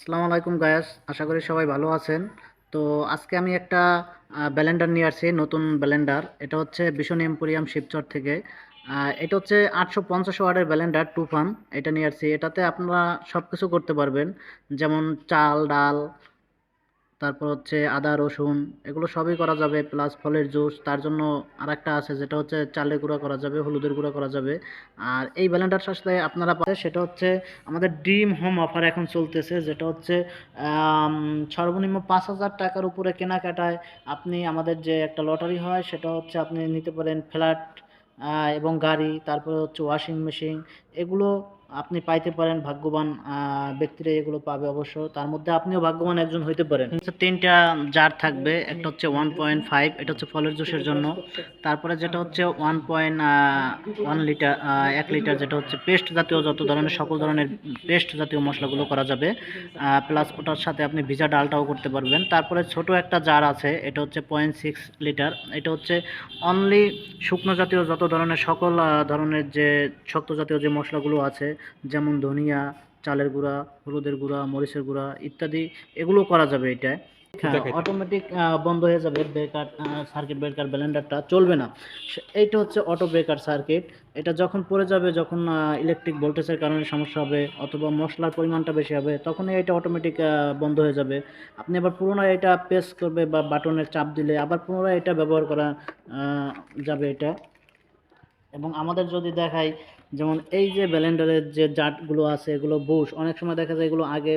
আসসালামু আলাইকুম গায়াস, আশা করি সবাই ভালো আছেন। তো আজকে আমি একটা ব্যালেন্ডার নিয়ে আসছি, নতুন ব্যালেন্ডার। এটা হচ্ছে ভীষণ এম্পোরিয়াম শিবচর থেকে। এটা হচ্ছে আটশো পঞ্চাশ ওয়ার্ডের ব্যালেন্ডার টুফান এটা নিয়ে আসছি। এটাতে আপনারা সব কিছু করতে পারবেন। যেমন চাল, ডাল তারপর হচ্ছে আদা, রসুন, এগুলো সবই করা যাবে প্লাস ফলের জুস। তার জন্য আরেকটা আছে, যেটা হচ্ছে চালের গুঁড়া করা যাবে, হলুদের গুঁড়া করা যাবে। আর এই ব্যালেন্ডার সাথে আপনারা পাচ্ছেন, সেটা হচ্ছে আমাদের ড্রিম হোম অফার এখন চলতেছে, যেটা হচ্ছে সর্বনিম্ন পাঁচ হাজার টাকার উপরে কেনাকাটায় আপনি আমাদের যে একটা লটারি হয়, সেটা হচ্ছে আপনি নিতে পারেন ফ্ল্যাট এবং গাড়ি, তারপরে হচ্ছে ওয়াশিং মেশিন এগুলো আপনি পাইতে পারেন, ভাগ্যবান ব্যক্তিরা এগুলো পাবে অবশ্য। তার মধ্যে আপনিও ভাগ্যবান একজন হইতে পারেন। হচ্ছে তিনটা জার থাকবে, একটা হচ্ছে ওয়ান পয়েন্ট ফাইভ এটা হচ্ছে ফলের জুসের জন্য। তারপরে যেটা হচ্ছে ওয়ান পয়েন্ট ওয়ান লিটার এক লিটার যেটা হচ্ছে পেস্ট জাতীয় যত ধরনের, সকল ধরনের পেস্ট জাতীয় মশলাগুলো করা যাবে। প্লাস ওটার সাথে আপনি ভিজা ডালটাও করতে পারবেন। তারপরে ছোট একটা জার আছে, এটা হচ্ছে পয়েন্ট সিক্স লিটার এটা হচ্ছে অনলি শুকনো জাতীয় যত ধরনের, সকল ধরনের যে শক্ত জাতীয় যে মশলাগুলো আছে যেমন ধনিয়া চালের গুঁড়া হলুদের গুঁড়া মরিচের গুঁড়া ইত্যাদি এগুলো করা যাবে এটায়। হ্যাঁ অটোমেটিক বন্ধ হয়ে যাবে ব্রেকার সার্কিট ব্রেকার ব্লেন্ডারটা চলবে না। এইটা হচ্ছে অটো ব্রেকার সার্কিট এটা যখন পড়ে যাবে যখন ইলেকট্রিক ভোল্টেজের কারণে সমস্যা হবে অথবা মশলার পরিমাণটা বেশি হবে তখনই এটা অটোমেটিক বন্ধ হয়ে যাবে। আপনি আবার পুনরায় এটা প্রেস করবে বা বাটনের চাপ দিলে আবার পুনরায় এটা ব্যবহার করা যাবে এটা। এবং আমাদের যদি দেখাই যেমন এই যে ব্যালেন্ডারের যে জাটগুলো আছে এগুলো বুশ অনেক সময় দেখা যায় এগুলো আগে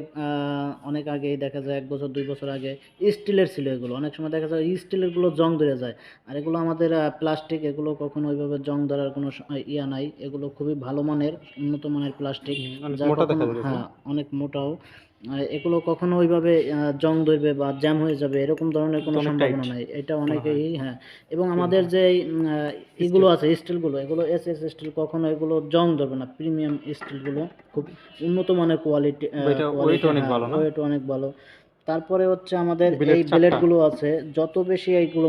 অনেক আগেই দেখা যায় এক বছর দুই বছর আগে স্টিলের ছিল এগুলো। অনেক সময় দেখা যায় স্টিলেরগুলো জং ধরে যায়। আর এগুলো আমাদের প্লাস্টিক এগুলো কখনো ওইভাবে জং ধরার কোনো ইয়া নাই। এগুলো খুবই ভালো মানের উন্নত মানের প্লাস্টিক। হ্যাঁ অনেক মোটাও। এগুলো কখনো ওইভাবে জং ধরবে বা জ্যাম হয়ে যাবে এরকম ধরনের কোনো সম্ভাবনা নাই। এটা অনেকেই হ্যাঁ। এবং আমাদের যে এই, এগুলো আছে স্টিলগুলো এগুলো এস এস স্টিল কখনো এগুলো জং ধরবে না প্রিমিয়াম স্টিলগুলো খুব উন্নত মানের কোয়ালিটি weight অনেক ভালো না? ওয়েট অনেক ভালো। তারপরে হচ্ছে আমাদের এই। ব্লেডগুলো আছে যত বেশি এইগুলো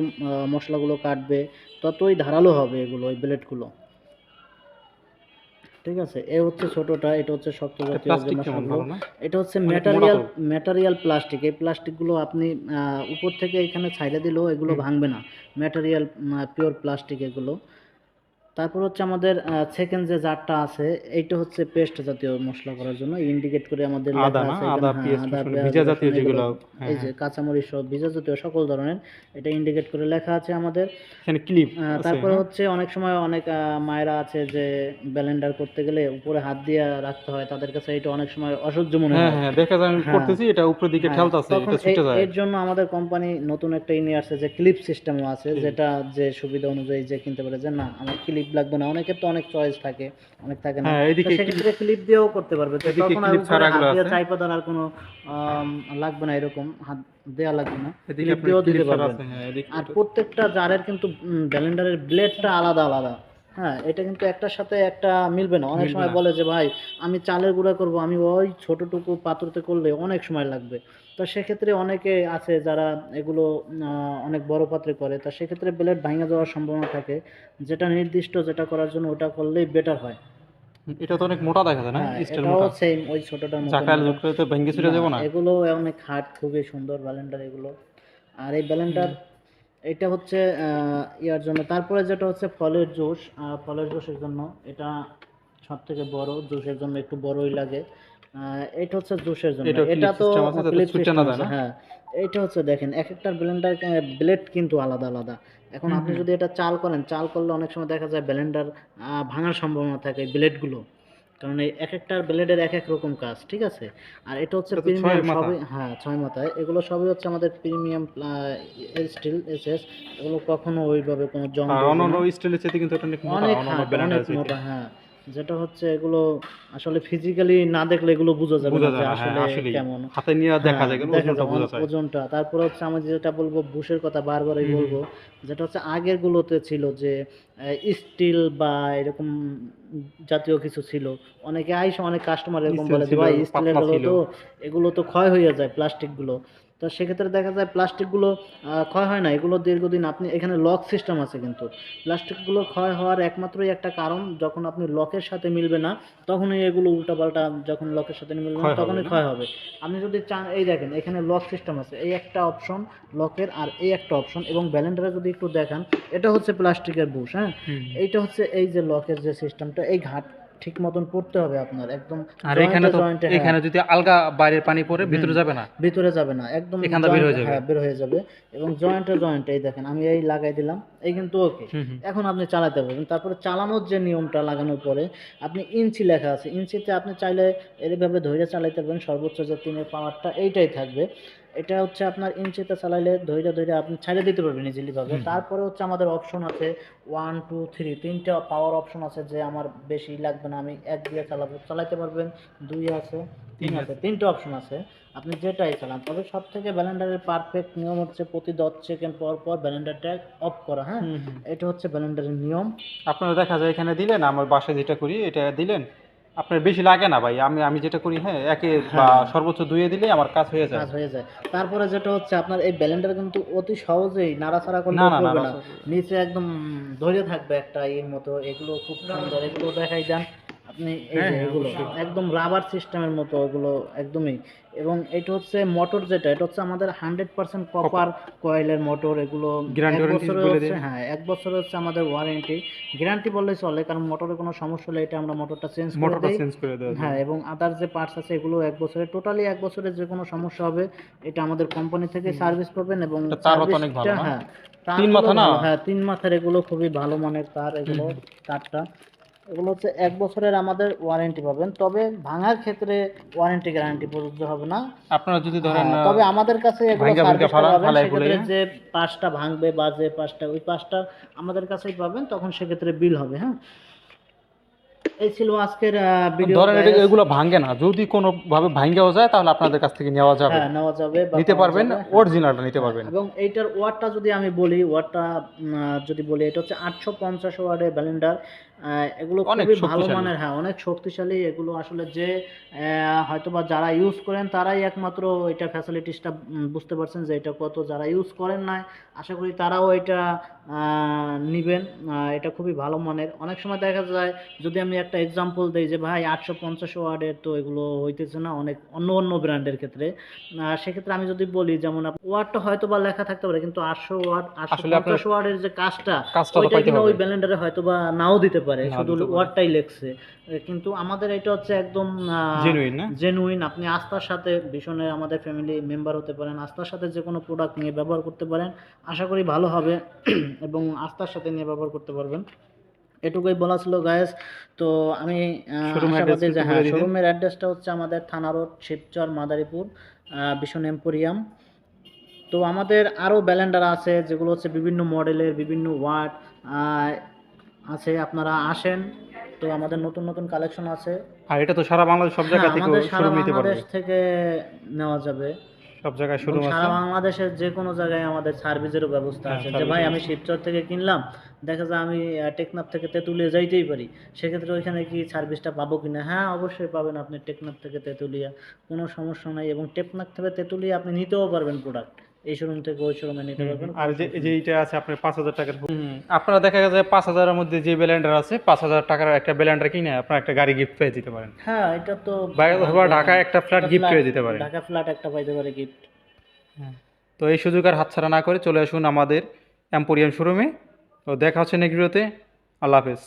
মশলাগুলো কাটবে ততই ধারালো হবে এগুলো ওই ব্লেডগুলো ঠিক আছে? এ হচ্ছে ছোটটা এটা হচ্ছে শক্ত জাতীয় এটা হচ্ছে ম্যাটেরিয়াল। ম্যাটেরিয়াল প্লাস্টিক এই প্লাস্টিকগুলো আপনি আহ, উপর থেকে এখানে ছাইড়া দিলেও এগুলো ভাঙবে না। ম্যাটেরিয়াল পিওর প্লাস্টিক এগুলো। তারপর হচ্ছে আমাদের সেকেন্ড যে জারটা আছে এইটা হচ্ছে পেস্ট জাতীয় মশলা করার জন্য। ইন্ডিকেট করে আমাদের আদা আদা হ্যাঁ, ভিজা জাতীয় যেগুলো হ্যাঁ, এই যে কাঁচামরিচ সহ ভিজা জাতীয় সকল ধরনের এটা ইন্ডিকেট করে লেখা আছে আমাদের। এখানে ক্লিপ তারপরে হচ্ছে অনেক সময় অনেক মায়েরা আছে যে ব্যালেন্ডার করতে গেলে উপরে হাত দিয়ে রাখতে হয় তাদের কাছে এটা অনেক সময় অসহ্য মনে হ্যাঁ। হয় হ্যাঁ দেখা যায় আমি হ্যাঁ। করতেছি এটা উপরের দিকে হ্যাঁ, ঠেলতাছে এটা ছুটে যায়। এর জন্য আমাদের কোম্পানি নতুন একটা ই নিয়ে আসছে যে ক্লিপ সিস্টেমও আছে যেটা যে সুবিধা অনুযায়ী যে কিনতে পারে যে না আমার ক্লিপ লাগবে না। অনেকের তো অনেক চয়েস থাকে। অনেক থাকে না। হ্যাঁ সেক্ষেত্রে ক্লিপ দিয়েও করতে পারবে। তখন আর clip ছাড়া গুলো আছে। চাইপা ধরার কোনো লাগবে না এরকম। হাত দেওয়া লাগবে না। ক্লিপ দিয়েও দিতে পারবেন। হ্যাঁ, আর প্রত্যেকটা জারের কিন্তু ব্যালেন্ডারের ব্লেডটা আলাদা আলাদা। হ্যাঁ এটা কিন্তু একটার সাথে একটা মিলবে না। অনেক সময় বলে যে ভাই আমি চালের গুঁড়া করব। আমি ওই ছোটটুকু পাত্রতে করলে অনেক সময় লাগবে। তো সেক্ষেত্রে অনেকে আছে যারা এগুলো অনেক বড় পাত্রে করে। তা সেক্ষেত্রে ব্লেড ভাঙা যাওয়ার সম্ভাবনা থাকে। যেটা নির্দিষ্ট যেটা করার জন্য ওটা করলেই বেটার হয়। এটা তো অনেক মোটা দেখা যায় না? হ্যাঁ স্টিল মোটা। সেম ওই ছোটটার মতো চাকার যোগ তো ভেঙে ছুটে যাব না? এগুলো অনেক হার্ড খুবই সুন্দর ব্যালেন্ডার এগুলো। আর এই ব্যালেন্ডার এটা হচ্ছে ইয়ার জন্য। তারপরে যেটা হচ্ছে ফলের জুস। ফলের জুসের জন্য এটা সব থেকে বড় জুসের জন্য একটু বড়ই লাগে। এটা হচ্ছে জুসের জন্য। এটা তো? হ্যাঁ। এইটা হচ্ছে দেখেন এক একটা ব্লেন্ডার ব্লেড কিন্তু আলাদা আলাদা। এখন আপনি যদি এটা চাল করেন চাল করলে অনেক সময় দেখা যায় ব্লেন্ডার ভাঙার সম্ভাবনা থাকে ব্লেডগুলো কারণ এই এক একটা ব্লেডের এক এক রকম কাজ ঠিক আছে? আর এটা হচ্ছে প্রিমিয়াম সবই হ্যাঁ ছয় মাথায় এগুলো সবই হচ্ছে আমাদের প্রিমিয়াম স্টিল এসএস এগুলো কখনো ওইভাবে কোনো জং অন্য স্টিলের চেয়ে কিন্তু অনেক মোটা হ্যাঁ। যেটা হচ্ছে এগুলো আসলে ফিজিক্যালি না দেখলে এগুলো বোঝা যাবে না যে হ্যাঁ, আসলে কেমন। হাতে নিয়ে দেখা হ্যাঁ, যায় কিন্তু ওজনটা বোঝা যায়। ওজনটা। তারপরে হচ্ছে আমি যেটা বলব বুশের কথা বারবারই বলব যেটা হচ্ছে আগের গুলোতে ছিল যে স্টিল বা এরকম জাতীয় কিছু ছিল। অনেকে আইসে অনেক কাস্টমার এরকম বলে যে ভাই স্টিলেরগুলো তো এগুলো তো ক্ষয় হয়ে যায় প্লাস্টিকগুলো। তো সেক্ষেত্রে দেখা যায় প্লাস্টিকগুলো ক্ষয় হয় না। এগুলো দীর্ঘদিন আপনি এখানে লক সিস্টেম আছে কিন্তু। প্লাস্টিকগুলো ক্ষয় হওয়ার একমাত্রই একটা কারণ যখন আপনি লকের সাথে মিলবে না তখনই এগুলো উল্টাপাল্টা যখন লকের সাথে মিলবে না তখনই ক্ষয় হবে। আপনি যদি চান এই দেখেন এখানে লক সিস্টেম আছে। এই একটা অপশন লকের আর এই একটা অপশন এবং ব্যালেন্ডারে যদি একটু দেখান এটা হচ্ছে প্লাস্টিকের বুশ হ্যাঁ? এইটা হচ্ছে এই যে লকের যে সিস্টেমটা এই ঘাট ঠিক মতন পড়তে হবে আপনার একদম আর এখানে তো হ্যাঁ। এখানে যদি আলগা বাইরের পানি পড়ে ভিতরে যাবে না ভিতরে যাবে না একদম এখান থেকে বের হয়ে যাবে। হ্যাঁ বের হয়ে যাবে এবং জয়েন্টে জয়েন্টে এই দেখেন আমি এই লাগাই দিলাম এই কিন্তু ওকে। এখন আপনি চালাতে পারবেন তারপরে চালানোর যে নিয়মটা লাগানোর পরে আপনি ইঞ্চি লেখা আছে ইঞ্চিতে আপনি চাইলে এভাবে ধৈর্য চালাইতে পারবেন সর্বোচ্চ যে তিনের পাওয়ারটা এইটাই থাকবে এটা হচ্ছে আপনার ইঞ্চিতে চালাইলে ধৈর্য ধৈর্য আপনি ছাড়ে দিতে পারবেন ইজিলি ভাবে। তারপরে হচ্ছে আমাদের অপশন আছে ওয়ান টু থ্রি তিনটা পাওয়ার অপশন আছে যে আমার বেশি লাগবে না আমি এক দিয়ে চালাবো। চালাইতে পারবেন দুই আছে তিন আছে। তিনটা অপশন আছে। আপনি যেটাই চালান তবে সব থেকে ব্যালেন্ডারের পারফেক্ট নিয়ম হচ্ছে প্রতি দশ সেকেন্ড পর পর ব্যালেন্ডারটা অফ করা হ্যাঁ। এটা হচ্ছে ব্যালেন্ডারের নিয়ম। আপনারা দেখা যায় এখানে দিলেন আমার বাসায় যেটা করি এটা দিলেন? আপনার বেশি লাগে না ভাই? আমি আমি যেটা করি হ্যাঁ একে বা সর্বোচ্চ দুইয়ে দিলে আমার কাজ হয়ে যায়। কাজ হয়ে যায়। তারপরে যেটা হচ্ছে আপনার এই ব্যালেন্ডার কিন্তু অতি সহজেই নাড়াচাড়া করলে না, নিচে একদম ধরে থাকবে একটা এর মতো। এগুলো খুব সুন্দর। এগুলো দেখাই যান। আপনি এই হ্যাঁ, যে হ্যাঁ, এগুলো একদম রাবার সিস্টেমের মতো ওগুলো একদমই। এবং এটা হচ্ছে মোটর যেটা এটা হচ্ছে আমাদের হান্ড্রেড পার্সেন্ট কপার কয়েলের মোটর এগুলো। হ্যাঁ এক বছরের হচ্ছে আমাদের ওয়ারেন্টি গ্যারান্টি বললেই চলে কারণ মোটরে কোনো সমস্যা হলে এটা আমরা মোটরটা চেঞ্জ করে মোটরটা দিই। চেঞ্জ করে দেওয়া যায়। হ্যাঁ এবং আদার যে পার্টস আছে এগুলো এক বছরে টোটালি এক বছরে যে কোনো সমস্যা হবে এটা আমাদের কোম্পানি থেকে সার্ভিস পাবেন এবং? হ্যাঁ তিন মাথা না? হ্যাঁ তিন মাথার এগুলো খুবই ভালো মানের তার এগুলো তারটা। এগুলো হচ্ছে এক বছরের আমাদের ওয়ারেন্টি পাবেন। তবে ভাঙার ক্ষেত্রে ওয়ারেন্টি গ্যারান্টি প্রযোজ্য হবে না। আপনারা যদি ধরেন হ্যাঁ, তবে আমাদের কাছে এগুলো ফালা- পাবেন সেক্ষেত্রে যে পাঁচটা ভাঙবে বা যে পাঁচটা ওই পাঁচটা আমাদের কাছেই পাবেন তখন সেক্ষেত্রে বিল হবে হ্যাঁ। এই ছিল আজকের ভিডিও ধরেন এগুলো ভাঙ্গে না। যদি কোনো ভাবে ভাঙ্গেও যায় তাহলে আপনাদের কাছ থেকে নেওয়া যাবে। হ্যাঁ নেওয়া যাবে নিতে পারবেন যাবে, হ্যাঁ। অরিজিনালটা নিতে পারবেন। এবং এইটার ওয়াটটা যদি আমি বলি ওয়াটটা যদি বলি এটা হচ্ছে আটশো পঞ্চাশ ওয়ার্ডের ব্যালেন্ডার এগুলো খুবই ভালো মানের হ্যাঁ অনেক শক্তিশালী। এগুলো আসলে যে আহ, হয়তোবা যারা ইউজ করেন তারাই একমাত্র এটা ফ্যাসিলিটিসটা বুঝতে পারছেন যে এটা কত যারা ইউজ করেন না আশা করি তারাও এটা নেবেন। এটা খুবই ভালো মানের। অনেক সময় দেখা যায় যদি আমি একটা এক্সাম্পল দিই যে ভাই আটশো পঞ্চাশ ওয়ার্ডের তো এগুলো হইতেছে না অনেক অন্য অন্য ব্র্যান্ডের ক্ষেত্রে। আহ, সেক্ষেত্রে আমি যদি বলি যেমন ওয়ার্ডটা হয়তো বা লেখা থাকতে পারে কিন্তু আটশো ওয়ার্ড আটশো পঞ্চাশ ওয়ার্ডের যে কাজটা ওইটা পাইতে কিনা হবে। ওই ব্যালেন্ডারে হয়তো বা নাও দিতে পারে শুধু ওয়ার্ডটাই লেখছে। কিন্তু আমাদের এটা হচ্ছে একদম জেনুইন জেনুইন আপনি আস্থার সাথে ভীষণের আমাদের ফ্যামিলি মেম্বার হতে পারেন আস্থার সাথে যে কোনো প্রোডাক্ট নিয়ে ব্যবহার করতে পারেন আশা করি ভালো হবে। এবং আস্থার সাথে নিয়ে ব্যবহার করতে পারবেন। এটুকুই বলা ছিল গায়েস তো আমি আশাবাদী যে হ্যাঁ শোরুমের অ্যাড্রেসটা হচ্ছে আমাদের থানা রোড শিবচর মাদারীপুর ভীষণ এম্পোরিয়াম তো আমাদের আরও ব্যালেন্ডার আছে যেগুলো হচ্ছে বিভিন্ন মডেলের বিভিন্ন ওয়ার্ড আছে আপনারা আসেন। তো আমাদের নতুন নতুন কালেকশন আছে। আর এটা তো সারা বাংলাদেশ সব জায়গা হ্যাঁ, থেকে আমাদের সারা শুরু নিতে পারবে। বাংলাদেশ থেকে নেওয়া যাবে। সব জায়গায় শুরু সারা বাংলাদেশের যে কোনো জায়গায় আমাদের সার্ভিসেরও ব্যবস্থা হ্যাঁ, আছে। যে ভাই আমি শিবচর থেকে কিনলাম দেখা যায় আমি টেকনাফ থেকে তেঁতুলিয়া যাইতেই পারি। সেক্ষেত্রে ওইখানে কি সার্ভিসটা পাবো কিনা? হ্যাঁ অবশ্যই পাবেন আপনি টেকনাফ থেকে তেঁতুলিয়া কোনো সমস্যা নাই। এবং টেকনাফ থেকে তেঁতুলিয়া আপনি নিতেও পারবেন প্রোডাক্ট এই শোরুম থেকে ওই শোরুমে নিতে পারবেন। আর যে যে এইটা আছে আপনার পাঁচ হাজার টাকার আপনারা দেখা যায় পাঁচ হাজারের মধ্যে যে ব্লেন্ডার আছে পাঁচ হাজার টাকার একটা ব্লেন্ডার কিনে আপনার একটা গাড়ি গিফট পেয়ে দিতে পারেন। হ্যাঁ এটা তো ঢাকায় একটা ফ্ল্যাট গিফট পেয়ে দিতে পারেন। ঢাকা ফ্ল্যাট একটা পাইতে পারে গিফট তো এই সুযোগ আর হাতছাড়া না করে চলে আসুন আমাদের এম্পোরিয়াম শোরুমে তো দেখা হচ্ছে ভিডিওতে আল্লাহ হাফেজ।